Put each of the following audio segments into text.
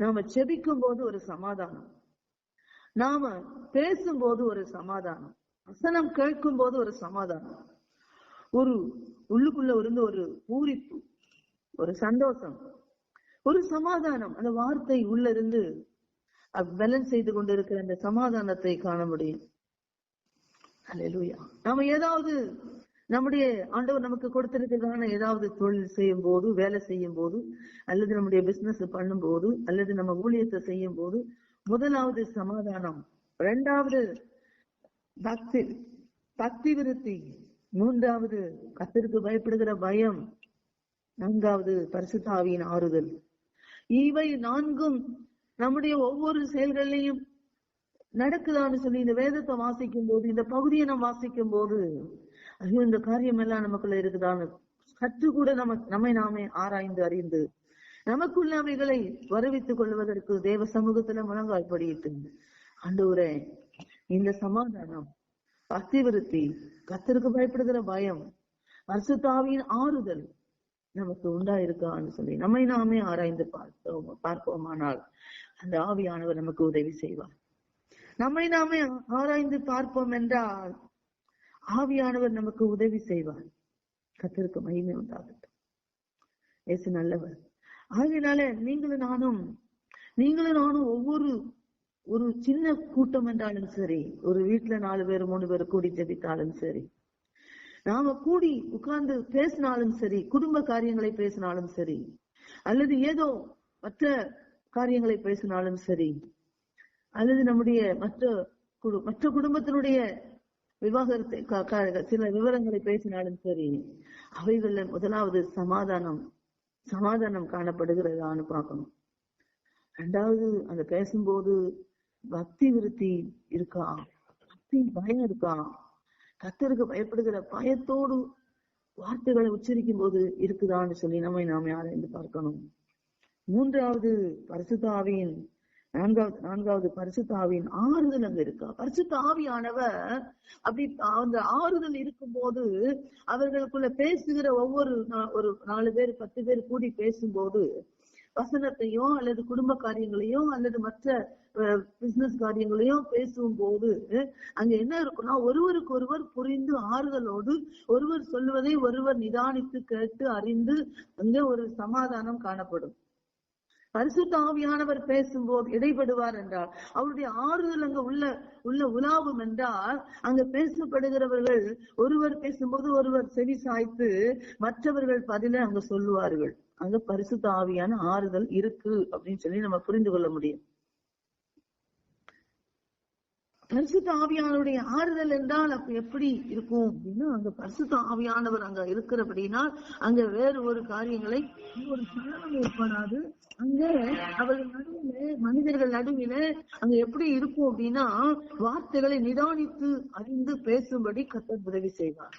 நாம செபிக்கும் போது ஒரு சமாதானம். நாம பேசும்போது ஒரு சமாதானம். வசனம் கேட்கும் போது ஒரு சமாதானம். ஒரு உள்ளுக்குள்ள இருந்து ஒரு பூரிப்பு ஒரு சந்தோஷம் ஒரு சமாதானம். அந்த வார்த்தை உள்ள இருந்து பேலன்ஸ் செய்து கொண்டிருக்கிற அந்த சமாதானத்தை காண முடியும். நாம ஏதாவது நம்முடைய ஆண்டவர் நமக்கு கொடுத்திருக்கிறதான ஏதாவது தொழில் செய்யும் போது வேலை செய்யும் போது அல்லது நம்முடைய பிசினஸ் பண்ணும் போது அல்லது நம்ம ஊழியத்தை செய்யும் போது முதலாவது சமாதானம். இரண்டாவது பக்தி. பக்தி விருத்தி. மூன்றாவது கத்திற்கு பயப்படுகிற பயம். நான்காவது பரிசுத்தாவியின் ஆறுதல். இவை நான்கும் நம்முடைய ஒவ்வொரு செயல்களையும் நடக்குதான்னு சொல்லி இந்த வேதத்தை வாசிக்கும் போது இந்த பகுதியை நாம் வாசிக்கும் போது ஐயோ இந்த காரியம் எல்லாம் நமக்குள்ள இருக்குதான்னு. சற்று கூட நம்ம நம்மை நாமே ஆராய்ந்து அறிந்து நமக்குள்ள அவைகளை வருவித்துக் கொள்வதற்கு தேவ சமூகத்துல முழங்கால் படியிட்டு அண்டூரே இந்த சமாதானம் அத்திவிருத்தி கத்தருக்கு பயப்படுகிற பயம் பரிசுத்தாவியின் ஆறுதல் நமக்கு உண்டாயிருக்கான்னு சொல்லி நம்மை நாமே ஆராய்ந்து பார்த்தோம் பார்ப்போமானால் அந்த ஆவியானவர் நமக்கு உதவி செய்வார். நம்மை நாமே ஆராய்ந்து பார்ப்போம் என்றால் ஆவியானவர் நமக்கு உதவி செய்வார். கத்தருக்கு மகிமை உண்டாகட்டும். இயேசு நல்லவர். ஆகையினால நீங்களும் நானும் நீங்களும் நானும் ஒவ்வொரு ஒரு சின்ன கூட்டம் என்றாலும் சரி ஒரு வீட்டுல நாலு பேர் மூணு பேர் கூடி ஜபித்தாலும் சரி நாம கூடி உட்கார்ந்து பேசினாலும் சரி குடும்ப காரியங்களை பேசினாலும் சரி அல்லது ஏதோ மற்ற காரியங்களை பேசினாலும் சரி அல்லது நம்முடைய மற்ற குடு- மற்ற குடும்பத்தினுடைய விவாகரத்தை சில விவரங்களை பேசினாலும் சரி அவைகள்ல முதலாவது சமாதானம் சமாதானம் காணப்படுகிறதான்னு பார்க்கணும். ரெண்டாவது அந்த பேசும்போது பக்தி விருத்தி இருக்கா? பக்தி பயம் இருக்கா? கத்தருக்கு பயப்படுகிற பயத்தோடு வார்த்தைகளை உச்சரிக்கும் போது இருக்குதான்னு சொல்லி நம்மை நாம் ஆராய்ந்து பார்க்கணும். மூன்றாவது பரிசுதாவின் நான்காவது நான்காவது பரிசுத்தாவியின் ஆறுதல் அங்க இருக்கா? பரிசுத்த ஆவியானவர் அப்படி அந்த ஆறுதல் இருக்கும்போது அவர்களுக்குள்ள பேசுகிற ஒவ்வொரு நா- ஒரு நாலு பேர் பத்து பேர் கூடி பேசும்போது வசனத்தையோ அல்லது குடும்ப காரியங்களையோ அல்லது மற்ற பிசினஸ் காரியங்களையோ பேசும்போது அங்க என்ன இருக்குன்னா ஒருவருக்கு ஒருவர் புரிந்து ஆறுதலோடு ஒருவர் சொல்வதை ஒருவர் நிதானித்து கேட்டு அறிந்து அங்கே ஒரு சமாதானம் காணப்படும். பரிசுத்த ஆவியானவர் பேசும்போது இடைப்படுவார் என்றால் அவருடைய ஆறுதல் அங்க உள்ள உள்ள உலாவும் என்றால் அங்க பேசப்படுகிறவர்கள் ஒருவர் பேசும்போது ஒருவர் செவி சாய்த்து மற்றவர்கள் பதில அங்க சொல்லுவார்கள். அங்க பரிசுத்த ஆவியான ஆறுதல் இருக்கு அப்படின்னு சொல்லி நம்ம புரிந்து கொள்ள முடியும். பரிசுத்த ஆவியானவருடைய ஆறுதல் என்றால் அப்ப எப்படி இருக்கும் அப்படின்னா அங்க பரிசுத்த ஆவியானவர் அங்க இருக்கிறபடினால் அங்க வேறு ஒரு காரியங்களை ஒரு சலனம் ஏற்படாது. அங்க அவர்கள் நடுவில் மனிதர்கள் நடுவில் அங்க எப்படி இருக்கும் அப்படின்னா வார்த்தைகளை நிதானித்து அறிந்து பேசும்படி கத்தர் உதவி செய்வார்.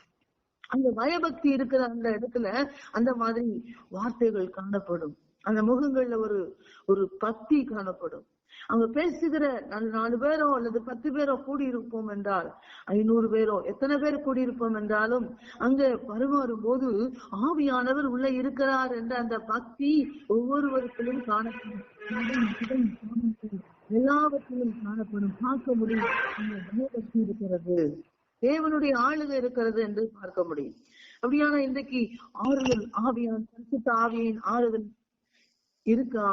அந்த பயபக்தி இருக்கிற அந்த இடத்துல அந்த மாதிரி வார்த்தைகள் காணப்படும். அந்த முகங்கள்ல ஒரு ஒரு பக்தி காணப்படும். அவங்க பேசுகிற நாலு நாலு பேரோ அல்லது பத்து பேரோ கூடியிருப்போம் என்றால் ஐநூறு பேரோ எத்தனை பேர் கூடியிருப்போம் என்றாலும் அங்க பருமாறும் போது ஆவியானவர் உள்ள இருக்கிறார் என்ற அந்த பக்தி ஒவ்வொருவருக்கும் காணப்படும். எல்லாவற்றிலும் காணப்படும். பார்க்க முடியும். இருக்கிறது. தேவனுடைய ஆளுகை இருக்கிறது என்று பார்க்க முடியும். அப்படியான இன்றைக்கு ஆறுதல் ஆவியான் பரிசுத்த ஆவியின் ஆறுதல் இருக்கா?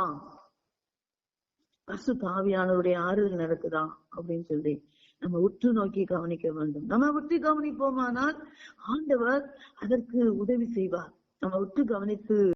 பசு ஆவியானவருடைய ஆறுதல் நடக்குதா அப்படின்னு சொல்லி நம்ம உற்று நோக்கி கவனிக்க வேண்டும். நம்ம உற்று கவனிப்போமானால் ஆண்டவர் அதற்கு உதவி செய்வார். நம்ம உற்று கவனித்து